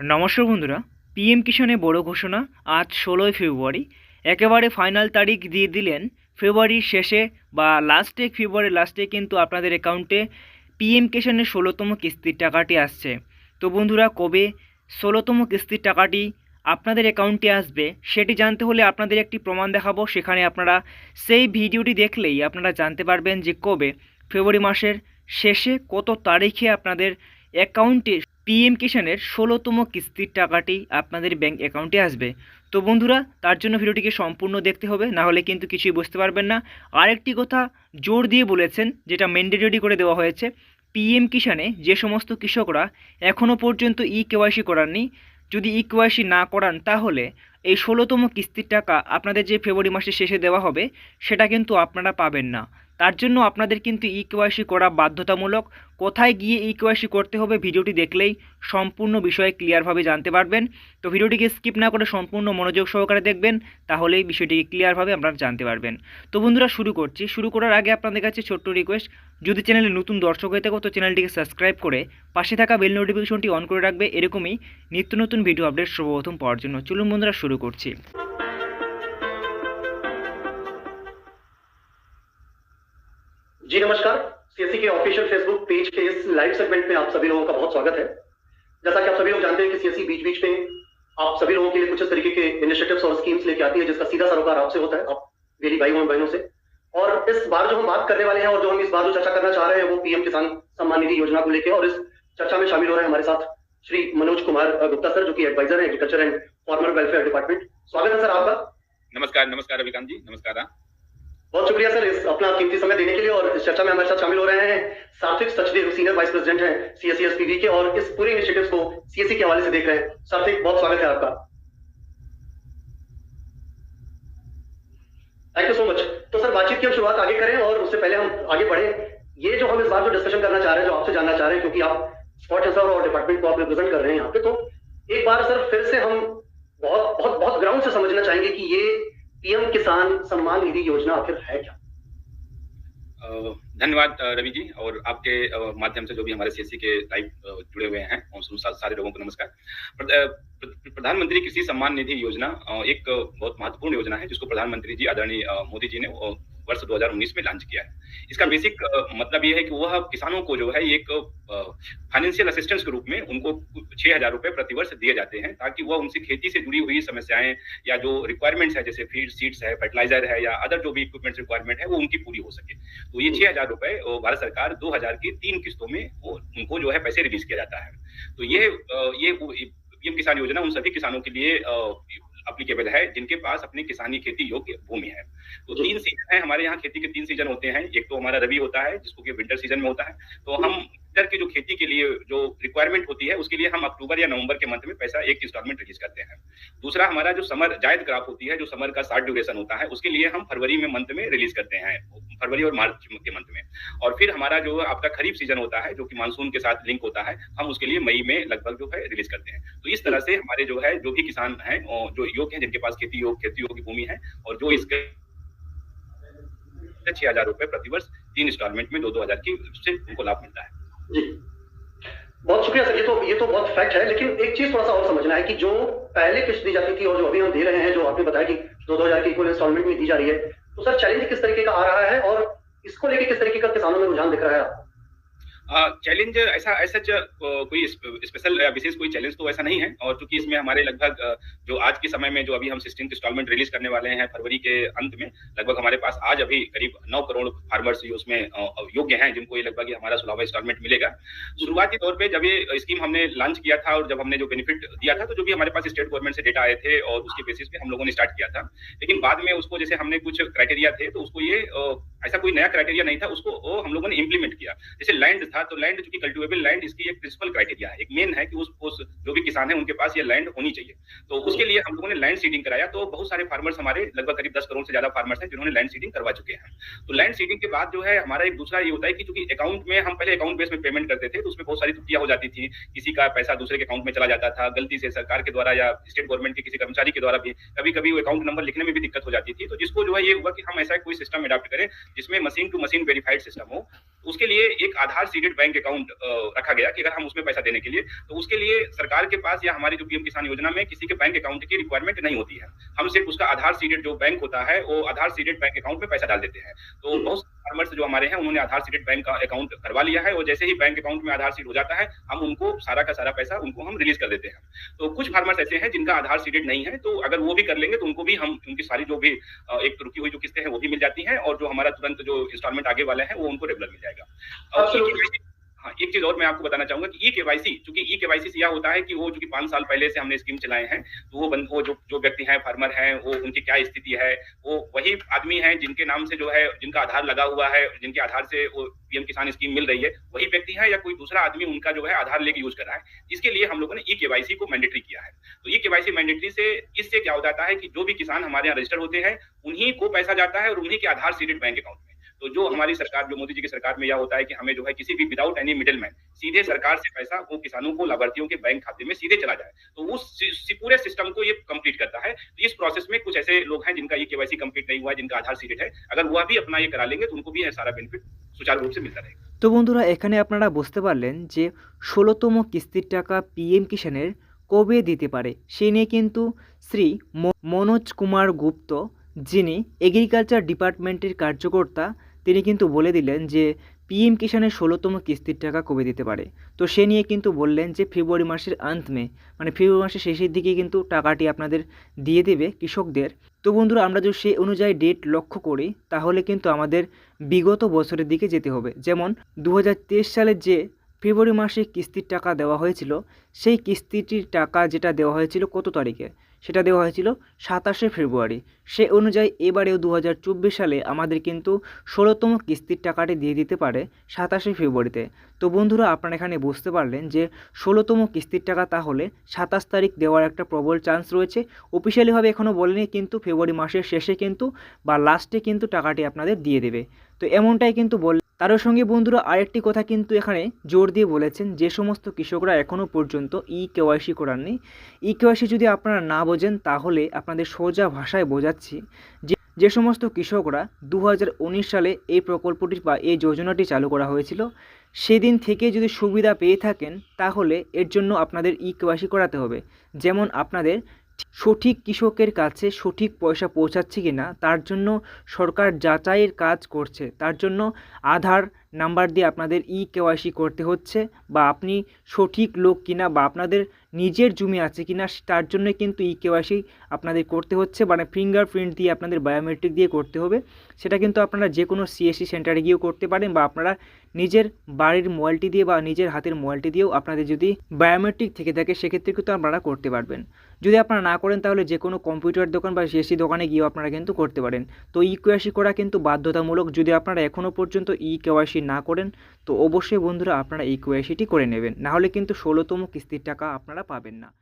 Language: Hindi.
নমস্কার বন্ধুরা পিএম কিষাণে বড় ঘোষণা আজ ষোলোই ফেব্রুয়ারি, একেবারে ফাইনাল তারিখ দিয়ে দিলেন ফেব্রুয়ারির শেষে বা লাস্টে ফেব্রুয়ারির লাস্টে কিন্তু আপনাদের অ্যাকাউন্টে পিএম কিষাণের ষোলোতম কিস্তির টাকাটি আসছে। তো বন্ধুরা, কবে ষোলোতম কিস্তির টাকাটি আপনাদের অ্যাকাউন্টে আসবে সেটি জানতে হলে আপনাদের একটি প্রমাণ দেখাবো। সেখানে আপনারা সেই ভিডিওটি দেখলেই আপনারা জানতে পারবেন যে কবে ফেব্রুয়ারি মাসের শেষে কত তারিখে আপনাদের অ্যাকাউন্টে পিএম কিষাণের ষোলোতম কিস্তির টাকাটি আপনাদের ব্যাঙ্ক অ্যাকাউন্টে আসবে। তো বন্ধুরা, তার জন্য ভিডিওটিকে সম্পূর্ণ দেখতে হবে, না হলে কিন্তু কিছুই বুঝতে পারবেন না। আরেকটি কথা জোর দিয়ে বলেছেন, যেটা ম্যান্ডেটরি করে দেওয়া হয়েছে, পিএম কিষাণে যে সমস্ত কৃষকরা এখনও পর্যন্ত ই কেওয়াইসি করাননি, যদি ই কেওয়াইসি না করান, তাহলে এই ষোলোতম কিস্তির টাকা আপনাদের যে ফেব্রুয়ারি মাসের শেষে দেওয়া হবে, সেটা কিন্তু আপনারা পাবেন না। তার জন্য আপনাদের কিন্তু ই কেওয়াইসি করা বাধ্যতামূলক। কোথায় গিয়ে ই কেওয়াইসি করতে হবে ভিডিওটি দেখলেই সম্পূর্ণ বিষয়ে ক্লিয়ারভাবে জানতে পারবেন। তো ভিডিওটিকে স্কিপ না করে সম্পূর্ণ মনোযোগ সহকারে দেখবেন, তাহলেই বিষয়টিকে ক্লিয়ারভাবে আপনারা জানতে পারবেন। তো বন্ধুরা, শুরু করছি। শুরু করার আগে আপনাদের কাছে ছোট্ট রিকোয়েস্ট যদি চ্যানেলে নতুন দর্শক হয়ে থাকো, তো চ্যানেলটিকে সাবস্ক্রাইব করে পাশে থাকা বেল নোটিফিকেশনটি অন করে রাখবে। এরকমই নিত্য নতুন ভিডিও আপডেট সর্বপ্রথম পাওয়ার জন্য। চলুন বন্ধুরা, শুরু করছি। जी, नमस्कार। सीएससी के ऑफिशियल फेसबुक पेज के इस लाइव सेगमेंट में आप सभी लोगों का बहुत स्वागत है। जैसा कि आप सभी लोग जानते हैं कि सीएससी बीच बीच में आप सभी लोगों के लिए कुछ इस तरीके के इनिशिएटिव्स और स्कीम्स लेके आती है, जिसका सीधा सरोकार आपसे होता है, आप मेरी भाई और बहनों से। और इस बार जो हम बात करने वाले हैं और जो हम इस बार जो चर्चा करना चाह रहे हैं, वो पीएम किसान सम्मान निधि योजना को लेकर और इस चर्चा में शामिल हो रहे हैं हमारे साथ श्री मनोज कुमार गुप्ता सर, जो कि एडवाइजर है agriculture and farmer welfare department स्वागत है सर आपका। नमस्कार नमस्कार रविकांत जी, नमस्कार। बहुत शुक्रिया सर इस अपना कीमती समय देने के लिए और इस चर्चा में हमारे साथ शामिल हो रहे हैं। Satvik Sachdev senior vice president हैं सीएससीएसपीवी के और इस पूरे इनिशिएटिव्स को सीएससी के हवाले से देख रहे हैं। सात्विक बहुत स्वागत है आपका। थैंक यू सो मच तो सर, बातचीत की हम शुरुआत आगे करें और उससे पहले हम आगे बढ़े। ये जो हम इस बार जो डिस्कशन करना चाह रहे हैं, जो आपसे जानना चाह रहे हैं, क्योंकि आप स्पॉट सर और डिपार्टमेंट को आप रिप्रेजेंट कर रहे हैं यहाँ पे तो एक बार सर, फिर से हम बहुत बहुत बहुत ग्राउंड से समझना चाहेंगे कि ये पीएम किसान सम्मान निधि योजना आखिर है क्या? धन्यवाद रवि जी, और आपके माध्यम से जो भी हमारे सीएससी के लाइव जुड़े हुए हैं सारे लोगों को नमस्कार। प्र- प्र- प्रधानमंत्री कृषि सम्मान निधि योजना एक बहुत महत्वपूर्ण योजना है, जिसको प्रधानमंत्री जी, आदरणीय मोदी जी ने वर्ष 2019 में लॉन्च किया है। इसका बेसिक मतलब ये है कि वह किसानों को जो है एक फाइनेंशियल असिस्टेंस के रूप में उनको छह हज़ार रुपए प्रतिवर्ष दिए जाते हैं ताकि वह उनसे खेती से जुड़ी हुई समस्याएँ या जो रिक्वायरमेंट्स है जैसे फ़ीड सीड्स है फर्टिलाइज़र है या अदर जो भी इक्विपमेंट रिक्वायरमेंट है वो उनकी पूरी हो सके। तो ये छह हज़ार रुपए भारत सरकार दो हज़ार की तीन किस्तों में उनको जो है पैसे रिलीज़ किया जाता है। तो ये ये पीएम किसान योजना उन सभी किसानों के लिए अप्लीकेबल है जिनके पास अपनी किसानी खेती योग्य भूमि है। तो तीन सीज़न है हमारे यहाँ खेती के तीन सीज़न होते हैं। एक तो हमारा रबी होता है जिसको कि विंटर सीज़न में होता है। तो हम विंटर की जो खेती के लिए जो रिक्वायरमेंट होती है, उसके लिए हम अक्टूबर या नवंबर के मंथ में पैसा एक इंस्टॉलमेंट रिलीज़ करते हैं। दूसरा, हमारा जो समर जायद क्रॉप होती है, जो समर का शार्ट ड्यूरेशन होता है, उसके लिए हम फरवरी में मंथ में रिलीज़ करते हैं, फरवरी और मार्च के मंथ में। और फिर हमारा जो आपका खरीफ सीज़न होता है, जो कि मानसून के साथ लिंक होता है, हम उसके लिए मई में लगभग जो है रिलीज़ करते हैं। तो इस तरह से हमारे जो है, जो भी किसान हैं जो योग्य है, जिनके पास खेती योग्य खेती योग्य भूमि है, और जो इसके छह हज़ार रुपए प्रतिवर्ष तीन इंस्टॉलमेंट में दो दो हज़ार की उनको लाभ मिलता है। जी बहुत शुक्रिया सर, ये तो ये तो बहुत फैक्ट है, लेकिन एक चीज़ थोड़ा सा और समझना है कि जो पहले किस्त दी जाती थी और जो अभी हम दे रहे हैं, जो आपने बताया कि दो दो हज़ार की इक्वल इंस्टॉलमेंट में दी जा रही है तो सर चैलेंज किस तरीके का आ रहा है और इसको लेके किस तरीके का किसानों में रुझान दिख रहा है आपको? चैलेंज ऐसा ऐसा कोई स्पेशल विशेष कोई चैलेंज तो ऐसा नहीं है। और चूँकि इसमें हमारे लगभग जो आज के समय में जो अभी हम सिक्सटीन इंस्टॉलमेंट रिलीज़ करने वाले हैं फरवरी के अंत में, लगभग हमारे पास आज अभी करीब नौ करोड़ फार्मर्स उसमें योग्य हैं, जिनको ये लगभग हमारा सोलहवा इंस्टॉलमेंट मिलेगा। शुरुआती तौर पर जब ये स्कीम हमने लॉन्च किया था और जब हमने जो बेनिफिट दिया था तो जो भी हमारे पास स्टेट गवर्नमेंट से डेटा आए थे और उसके बेसिस पे हम लोगों ने स्टार्ट किया था। लेकिन बाद में उसको जैसे हमने कुछ क्राइटेरिया थे तो उसको ये ऐसा कोई नया क्राइटेरिया नहीं था, उसको हम लोगों ने इम्प्लीमेंट किया। जैसे लैंड था तो लैंड चूँकि कल्टिवेबल लैंड इसकी एक प्रिंसिपल क्राइटेरिया है। एक मेन है कि उस, उस जो भी किसान है उनके पास ये लैंड होनी चाहिए। तो उसके लिए हम लोगों ने लैंड सीडिंग कराया। तो बहुत सारे फार्मर्स हमारे लगभग करीब दस करोड़ से ज़्यादा फार्मर्स हैं जिन्होंने लैंड सीडिंग करवा चुके हैं। तो लैंड सीडिंग के बाद जो है हमारा एक दूसरा ये होता है कि चूँकि अकाउंट में हम पहले अकाउंट बेस में पेमेंट करते थे तो उसमें बहुत सारी त्रुटियाँ हो जाती थी। किसी का पैसा दूसरे के अकाउंट में चला जाता था गलती से सरकार के द्वारा या स्टेट गवर्नमेंट के किसी कर्मचारी के द्वारा भी कभी कभी वो अकाउंट नंबर लिखने में भी दिक्कत हो जाती थी। तो जिसको जो है ये हुआ कि हम ऐसा कोई सिस्टम अडाप्ट करें जिसमें machine to machine verified system हो। उसके लिए एक Aadhaar seeding seeded bank account रखा गया कि अगर हम उसमें पैसा देने के लिए तो उसके लिए सरकार के पास या हमारी जो पीएम किसान योजना में किसी के बैंक अकाउंट की रिक्वायरमेंट नहीं होती है। हम सिर्फ़ उसका आधार सीडेड जो बैंक होता है वो आधार सीडेड बैंक अकाउंट में पैसा डाल देते हैं। तो बहुत फार्मर्स जो हमारे हैं उन्होंने आधार सीडेड बैंक का अकाउंट करवा लिया है और जैसे ही बैंक अकाउंट में आधार सीट हो जाता है हम उनको सारा का सारा पैसा उनको हम रिलीज़ कर देते हैं। तो कुछ फार्मर्स ऐसे हैं जिनका आधार सीडेड नहीं है तो अगर वो भी कर लेंगे तो उनको भी हम उनकी सारी जो भी एक रुकी हुई जो किस्तें हैं वो भी मिल जाती है और जो हमारा तुरंत जो इंस्टॉलमेंट आगे वाला है वो उनको रेगुलर मिल जाएगा। हाँ एक चीज़ और मैं आपको बताना चाहूँगा कि ई केवाईसी चूँकि ई केवाईसी से यह होता है कि वो जो कि पाँच साल पहले से हमने स्कीम चलाए हैं तो वो बंद वो जो जो व्यक्ति हैं, फार्मर हैं, वो उनकी क्या स्थिति है, वो वही आदमी हैं जिनके नाम से जो है, जिनका आधार लगा हुआ है, जिनके आधार से वो पीएम किसान स्कीम मिल रही है, वही व्यक्ति है या कोई दूसरा आदमी उनका जो है आधार लेके यूज़ कर रहा है, इसके लिए हम लोगों ने ई केवाईसी को मैंडेटरी किया है। तो ई के केवाईसी मैंडेटरी से इससे क्या हो जाता है कि जो भी किसान हमारे यहाँ रजिस्टर होते हैं, उन्हीं को पैसा जाता है और उन्हीं के आधार सीडेड बैंक अकाउंट में। तो जो हमारी सरकार जो मोदी जी की सरकार में यह होता है कि हमें जो है किसी भी विदाउट एनी मिडिल मैन सीधे सरकार से पैसा वो किसानों को लाभार्थियों के बैंक खाते में सीधे चला जाए तो उस सि- सि- पूरे सिस्टम को ये कंप्लीट करता है तो इस प्रोसेस में कुछ ऐसे लोग हैं जिनका ये केवाईसी कंप्लीट नहीं हुआ है जिनका आधार सीडेड है अगर वह भी अपना ये करा लेंगे तो उनको भी ये सारा बेनिफिट सुचारू रूप से मिलता रहेगा তো বন্ধুরা এখানে আপনারা বুঝতে পারলেন যে ষোলোতম কিস্তির টাকা পিএম কিষাণের কবে দিতে পারে সে নিয়ে কিন্তু শ্রী ম- মনোজ কুমার গুপ্ত যিনি এগ্রিকালচার ডিপার্টমেন্টের কার্যকর্তা, তিনি কিন্তু বলে দিলেন যে পিএম কিষাণের ষোলোতম কিস্তির টাকা কমে দিতে পারে? তো সে নিয়ে কিন্তু বললেন যে ফেব্রুয়ারি মাসের আন্ত মে। মানে ফেব্রুয়ারি মাসের শেষের দিকে কিন্তু টাকাটি আপনাদের দিয়ে দেবে কৃষকদের। তো বন্ধুরা, আমরা যদি সেই অনুযায়ী ডেট লক্ষ্য করি, তাহলে কিন্তু আমাদের বিগত বছরের দিকে যেতে হবে। যেমন দু হাজার তেইশ সালের যে ফেব্রুয়ারি মাসে কিস্তির টাকা দেওয়া হয়েছিল, সেই কিস্তিটির টাকা যেটা দেওয়া হয়েছিল কত তারিখে? সেটা দেওয়া হয়েছিল সাতাশে ফেব্রুয়ারি। সে অনুযায়ী এবারেও দু হাজার চব্বিশ সালে আমাদের কিন্তু ষোলোতম কিস্তির টাকাটি দিয়ে দিতে পারে সাতাশে ফেব্রুয়ারিতে। তো বন্ধুরা, আপনারা এখানে বুঝতে পারলেন যে ষোলোতম কিস্তির টাকা তাহলে সাতাশ তারিখ দেওয়ার একটা প্রবল চান্স রয়েছে। অফিসিয়ালিভাবে এখনও বলেনি, কিন্তু ফেব্রুয়ারি মাসের শেষে কিন্তু বা লাস্টে কিন্তু টাকাটি আপনাদের দিয়ে দেবে। তো এমনটাই কিন্তু বল তার সঙ্গে বন্ধুরা আরেকটি কথা কিন্তু এখানে জোর দিয়ে বলেছেন, যে সমস্ত কৃষকরা এখনও পর্যন্ত ই কেওয়াইসি করাননি। ই কেওয়াইসি যদি আপনারা না বোঝেন, তাহলে আপনাদের সোজা ভাষায় বোঝাচ্ছি যে যে সমস্ত কৃষকরা দু হাজার উনিশ সালে এই প্রকল্পটি বা এই যোজনাটি চালু করা হয়েছিল, সেদিন থেকে যদি সুবিধা পেয়ে থাকেন, তাহলে এর জন্য আপনাদের ই কেওয়াইসি করাতে হবে। যেমন আপনাদের সঠিক কৃষকের কাছে সঠিক পয়সা পৌঁছাচ্ছে কি না, তার জন্য সরকার যাচাইয়ের কাজ করছে। তার জন্য আধার নাম্বার দিয়ে আপনাদের ই কেওয়াইসি করতে হচ্ছে বা আপনি সঠিক লোক কিনা বা আপনাদের নিজের জমি আছে কিনা তার জন্য কিন্তু ই কেওয়াইসি আপনাদের করতে হচ্ছে। মানে ফিঙ্গারপ্রিন্ট দিয়ে আপনাদের বায়োমেট্রিক দিয়ে করতে হবে। সেটা কিন্তু আপনারা যে কোনো সিএসসি সেন্টারে গিয়েও করতে পারেন বা আপনারা নিজের বাড়ির মোবাইলটি দিয়ে বা নিজের হাতের মোবাইলটি দিয়েও আপনাদের যদি বায়োমেট্রিক থেকে থাকে, সেক্ষেত্রে কিন্তু আপনারা করতে পারবেন। যদি আপনারা না করেন, তাহলে যে কোনো কম্পিউটার দোকান বা সিএসসি দোকানে গিয়েও আপনারা কিন্তু করতে পারেন। তো ই কেওয়াইসি করা কিন্তু বাধ্যতামূলক। যদি আপনারা এখনও পর্যন্ত ই কেওয়াইসি না করেন, তো অবশ্যই বন্ধুরা আপনারা এই কেওয়াইসিটি করে নেবেন। নাহলে কিন্তু ষোলোতম কিস্তির টাকা আপনারা পাবেন না।